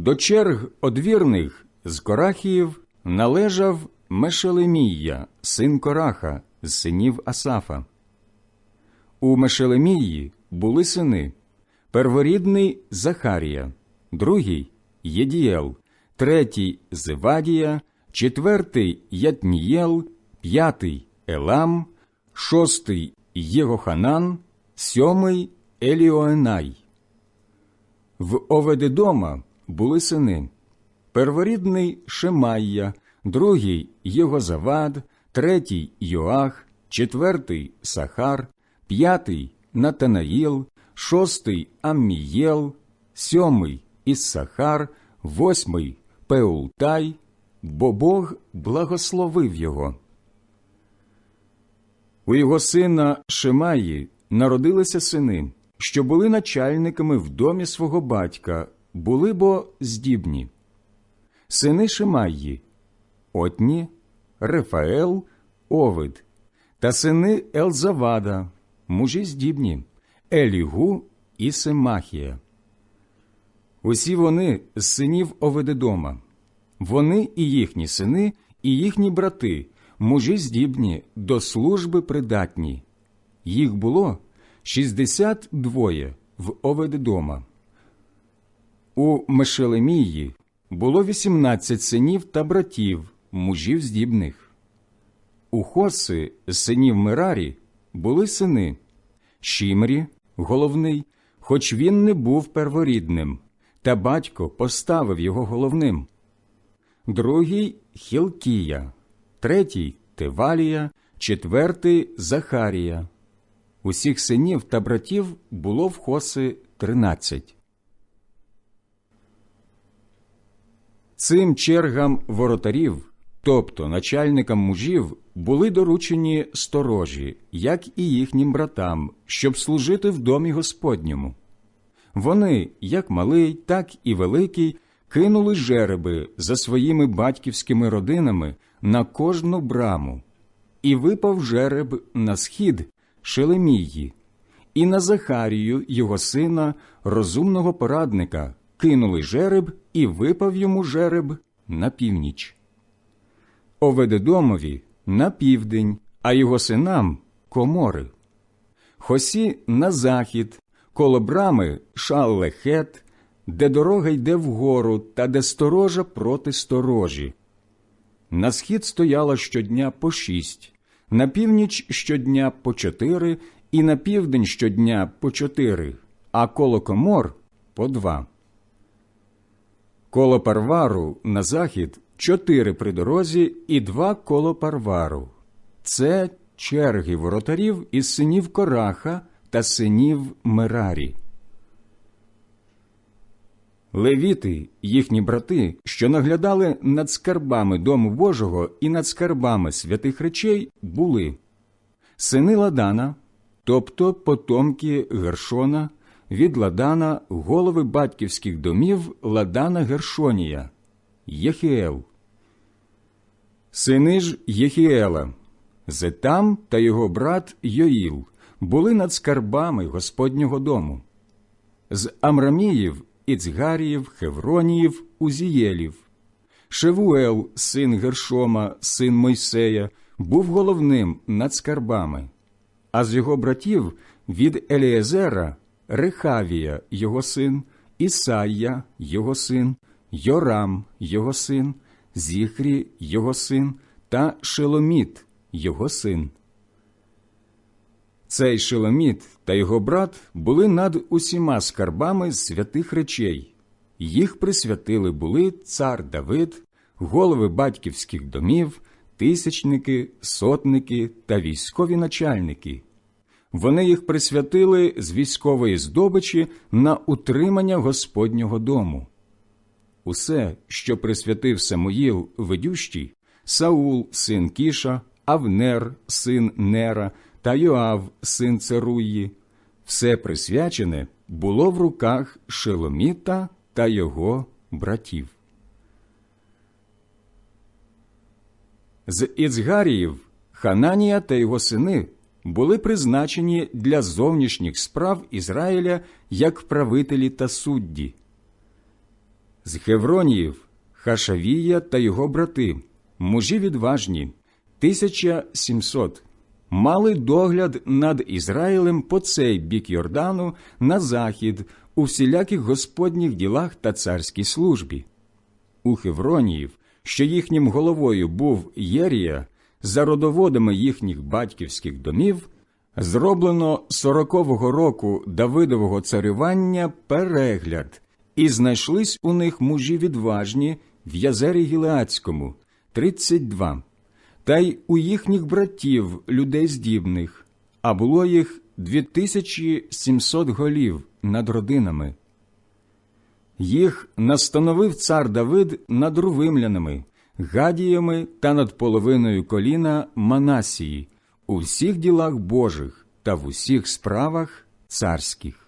До черг одвірних з Корахіїв належав Мешелемія, син Кораха, з синів Асафа. У Мешелемії були сини перворідний Захарія, другий Єдієл, третій Зевадія, четвертий Ятнієл, п'ятий Елам, шостий Єгоханан, сьомий Еліоенай. В Оведедома були сини перворідний Шемайя, другий Єгозавад, третій Йоах, четвертий Сахар, п'ятий Натанаїл, шостий Аммієл, сьомий Іссахар, восьмий Пеултай, бо Бог благословив його. У його сина Шемаї народилися сини, що були начальниками в домі свого батька, були бо здібні. Сини Шемаї Отні, Рефаел, Овид та сини Елзавада, мужі здібні, Елігу і Семахія. Усі вони з синів Оведедома. Вони і їхні сини, і їхні брати, мужі здібні, до служби придатні. Їх було шістдесят двоє в Оведедома. У Мешелемії було вісімнадцять синів та братів, мужів здібних. У Хоси, синів Мерарі, були сини Шімрі, головний, хоч він не був перворідним, та батько поставив його головним. Другий Хілкія, третій Тевалія, четвертий Захарія. Усіх синів та братів було в Хоси тринадцять. Цим чергам воротарів, тобто начальникам мужів, були доручені сторожі, як і їхнім братам, щоб служити в домі Господньому. Вони, як малий, так і великий, кинули жереби за своїми батьківськими родинами на кожну браму, і випав жереб на схід Шелемії, і на Захарію, його сина, розумного порадника, кинули жереб і випав йому жереб на північ. Оведедомові на південь, а його синам комори. Хосі на захід, коло брами шаллехет, де дорога йде вгору та де сторожа проти сторожі. На схід стояла щодня по шість, на північ щодня по чотири, і на південь щодня по чотири, а коло комор по два. Коло парвару на захід чотири при дорозі і два коло парвару. Це черги воротарів із синів Кораха та синів Мерарі. Левіти, їхні брати, що наглядали над скарбами Дому Божого і над скарбами святих речей, були сини Ладана, тобто потомки Гершона, від Ладана голови батьківських домів Ладана Гершонія, Єхіел. Сини ж Єхіела, Зетам та його брат Йоїл були над скарбами Господнього дому. З Амраміїв, Іцгаріїв, Хевроніїв, Узієлів. Шевуел, син Гершома, син Мойсея, був головним над скарбами, а з його братів від Еліезера Рехавія, його син, Ісайя, його син, Йорам, його син, Зіхрі, його син та Шеломіт, його син. Цей Шеломіт та його брат були над усіма скарбами святих речей. Їх присвятили були цар Давид, голови батьківських домів, тисячники, сотники та військові начальники. Вони їх присвятили з військової здобичі на утримання Господнього дому. Усе, що присвятив Самуїл ведющий, Саул, син Кіша, Авнер, син Нера та Йоав, син Церуї, все присвячене було в руках Шеломіта та його братів. З Іцгаріїв Хананія та його сини були призначені для зовнішніх справ Ізраїля як правителі та судді. З Хевроніїв Хашавія та його брати, мужі відважні, 1700, мали догляд над Ізраїлем по цей бік Йордану на захід у всіляких господніх ділах та царській службі. У Хевроніїв, що їхнім головою був Єрія, за родоводами їхніх батьківських домів, зроблено сорокового року Давидового царювання перегляд, і знайшлись у них мужі відважні в Язері Гілеацькому, 32, та й у їхніх братів людей здібних, а було їх 2700 голів над родинами. Їх настановив цар Давид над рувимлянами, гадіями та над половиною коліна Манасії у всіх ділах Божих та в усіх справах царських.